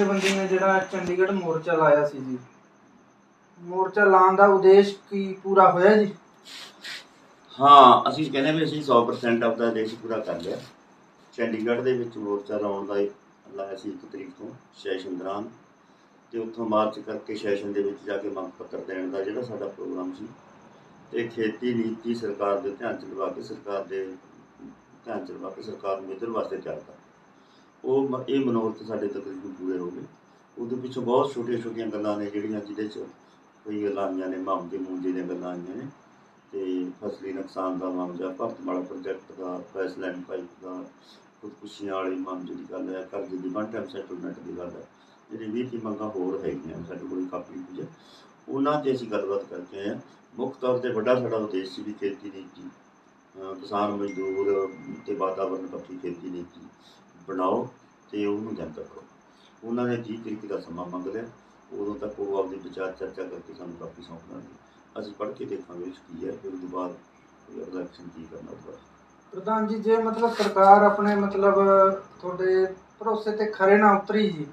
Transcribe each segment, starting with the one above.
ਜਥੇਬੰਦੀ ਨੇ ਜਿਹੜਾ ਚੰਡੀਗੜ੍ਹ ਮੋਰਚਾ ਲਾਇਆ ਸੀ ਜੀ। ਮੋਰਚਾ ਲਾਉਣ ਦਾ ਉਦੇਸ਼ ਕੀ ਪੂਰਾ ਹੋਇਆ ਜੀ? ਹਾਂ, ਅਸੀਂ ਕਹਿੰਦੇ ਵੀ ਅਸੀਂ 100% ਆਪਦਾ ਦੇਸ਼ ਪੂਰਾ ਕਰ ਲਿਆ। ਚੰਡੀਗੜ੍ਹ ਦੇ ਵਿੱਚ ਮੋਰਚਾ ਲਾਉਣ ਦਾ ਲਾਇਆ ਸੀ ਇੱਕ ਤਰੀਕ ਤੋਂ, ਸੈਸ਼ਨ ਦੌਰਾਨ। ਤੇ ਉੱਥੋਂ ਮਾਰਚ ਕਰਕੇ ਸੈਸ਼ਨ ਦੇ ਵਿੱਚ ਜਾ ਕੇ ਮੰਗ ਪੱਤਰ ਦੇਣ ਦਾ ਜਿਹੜਾ ਸਾਡਾ ਪ੍ਰੋਗਰਾਮ ਸੀ। ਤੇ ਖੇਤੀ ਨੀਤੀ ਸਰਕਾਰ ਦੇ ਧਿਆਨ ਚ ਲਵਾ ਕੇ ਸਰਕਾਰ ਦੇ ਧਿਆਨ ਚ ਲਵਾ ਕੇ ਸਰਕਾਰ ਨੂੰ ਇਧਰ ਵਾਸਤੇ ਚੱਲਦਾ ਉਹ ਮ- ਇਹ ਮਨੋਰਥ ਸਾਡੇ ਤਕਰੀਬਨ ਪੂਰੇ ਹੋ ਗਏ। ਉਹਦੇ ਪਿੱਛੋਂ ਬਹੁਤ ਛੋਟੀਆਂ ਛੋਟੀਆਂ ਗੱਲਾਂ ਨੇ ਜਿਹੜੀਆਂ ਜਿਹਦੇ ਚ ਕਈ ਗੱਲਾਂ ਆਈਆਂ ਨੇ ਮਾਮਲੇ ਮੂੰਜੇ ਦੀਆਂ ਗੱਲਾਂ ਆਈਆਂ ਨੇ। ਤੇ ਫਸਲੀ ਨੁਕਸਾਨ ਦਾ ਮਾਮਲਾ, ਭਾਰਤਮਾਲਾ ਪ੍ਰੋਜੈਕਟ ਦਾ ਫੈਸਲੈਂਡ ਪਾਈਪ ਦਾ, ਖੁਦਕੁਸ਼ੀਆਂ ਵਾਲੇ ਮਾਮਲੇ ਦੀ ਗੱਲ ਹੈ ਕਰਜ਼ੇ ਦੀ ਵਨ ਟਾਈਮ ਸੈਟਲਮੈਂਟ ਦੀ ਗੱਲ ਹੈ। ਜਿਹੜੀ ਵੀਹ ਤੀਹ ਮੰਗਾਂ ਹੋਰ ਹੈਗੀਆਂ ਸਾਡੇ ਕੋਲ, ਕਾਪੀ ਕੁਝ ਉਹਨਾਂ ਤੇ ਅਸੀਂ ਗੱਲਬਾਤ ਕਰਕੇ ਆਏ ਹਾਂ। ਮੁੱਖ ਤੌਰ ਤੇ ਵੱਡਾ ਸਾਡਾ ਉਦੇਸ਼ ਸੀ ਵੀ ਖੇਤੀ ਨੀਤੀ, ਅਹ ਕਿਸਾਨ ਮਜ਼ਦੂਰ ਤੇ ਵਾਤਾਵਰਣ ਪੱਖੀ ਖੇਤੀ ਨੀਤੀ। ਬਣਾਓ ਤੇ ਉਹਨੂੰ ਜਨਤਕ ਕਰੋ। ਉਹਨਾਂ ਨੇ 30 ਤਰੀਕ ਦਾ ਸਮਾਂ ਮੰਗ ਲਿਆ ਉਦੋਂ ਤੱਕ ਉਹ ਆਪਦੇ ਵਿਚਾਰ ਚਰਚਾ ਕਰਕੇ ਸਾਨੂੰ ਕਾਪੀ ਸੌਂਪ ਦੇਣਗੇ। ਅਸੀਂ ਪੜ੍ਹ ਕੇ ਦੇਖਾਂਗੇ ਇਸ ਕੀ ਹੈ ਫਿਰ ਉਸ ਤੋਂ ਬਾਅਦ ਕੋਈ ਅਗਲਾ ਐਕਸ਼ਨ ਕੀ ਕਰਨਾ ਉਹਦਾ ਪ੍ਰਧਾਨ ਜੀ ਜੇ ਮਤਲਬ ਸਰਕਾਰ ਆਪਣੇ ਮਤਲਬ ਤੁਹਾਡੇ ਭਰੋਸੇ ਤੇ ਖਰੇ ਨਾ ਉਤਰੀ ਜੀ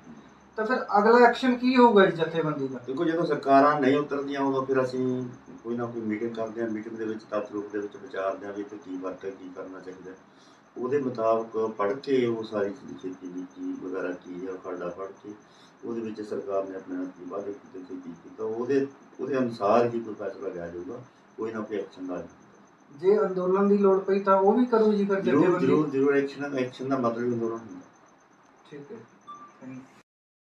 ਤਾਂ ਫਿਰ ਅਗਲਾ ਐਕਸ਼ਨ ਕੀ ਹੋਊਗਾ ਜੀ ਜਥੇਬੰਦੀ ਦਾ? ਦੇਖੋ ਜਦੋਂ ਸਰਕਾਰਾਂ ਨਹੀਂ ਉਤਰਦੀਆਂ ਉਦੋਂ ਫਿਰ ਅਸੀਂ ਕੋਈ ਨਾ ਕੋਈ ਮੀਟਿੰਗ ਕਰਦੇ ਹਾਂ। ਮੀਟਿੰਗ ਦੇ ਵਿੱਚ ਤੱਤ ਰੂਪ ਦੇ ਵਿੱਚ ਵਿਚਾਰਦੇ ਹਾਂ ਵੀ ਇੱਥੇ ਕੀ ਵਰਕ ਹੈ ਕੀ ਕਰਨਾ ਚਾਹੀਦਾ। ਉਹਦੇ ਮੁਤਾਬਕ ਪੜ੍ਹ ਕੇ ਉਹ ਸਾਰੀ ਚੀਜ਼ ਖੇਤੀ ਨੀਤੀ ਵਗੈਰਾ ਕੀ ਹੈ ਖਰੜਾ ਪੜ੍ਹ ਕੇ ਉਹਦੇ ਵਿੱਚ ਸਰਕਾਰ ਨੇ ਆਪਣੇ ਨਾਲ ਕੀ ਵਾਅਦੇ ਕੀਤੇ ਸੀ ਕੀ ਕੀਤਾ। ਉਹਦੇ ਉਹਦੇ ਅਨੁਸਾਰ ਹੀ ਕੋਈ ਫੈਸਲਾ ਲਿਆ ਜਾਊਗਾ ਕੋਈ ਨਾ ਕੋਈ ਐਕਸ਼ਨ ਦਾ ਜੇ ਅੰਦੋਲਨ ਦੀ ਲੋੜ ਪਈ ਤਾਂ ਉਹ ਵੀ ਕਰੂ ਜੀ ਫਿਰ ਜਥੇਬੰਦੀ ਜ਼ਰੂਰ ਜ਼ਰੂਰ ਐਕਸ਼ਨ ਐਕਸ਼ਨ ਦਾ ਮਤਲਬ ਹੀ ਅੰਦੋਲਨ ਹੁੰਦਾ। ਠੀਕ ਹੈ।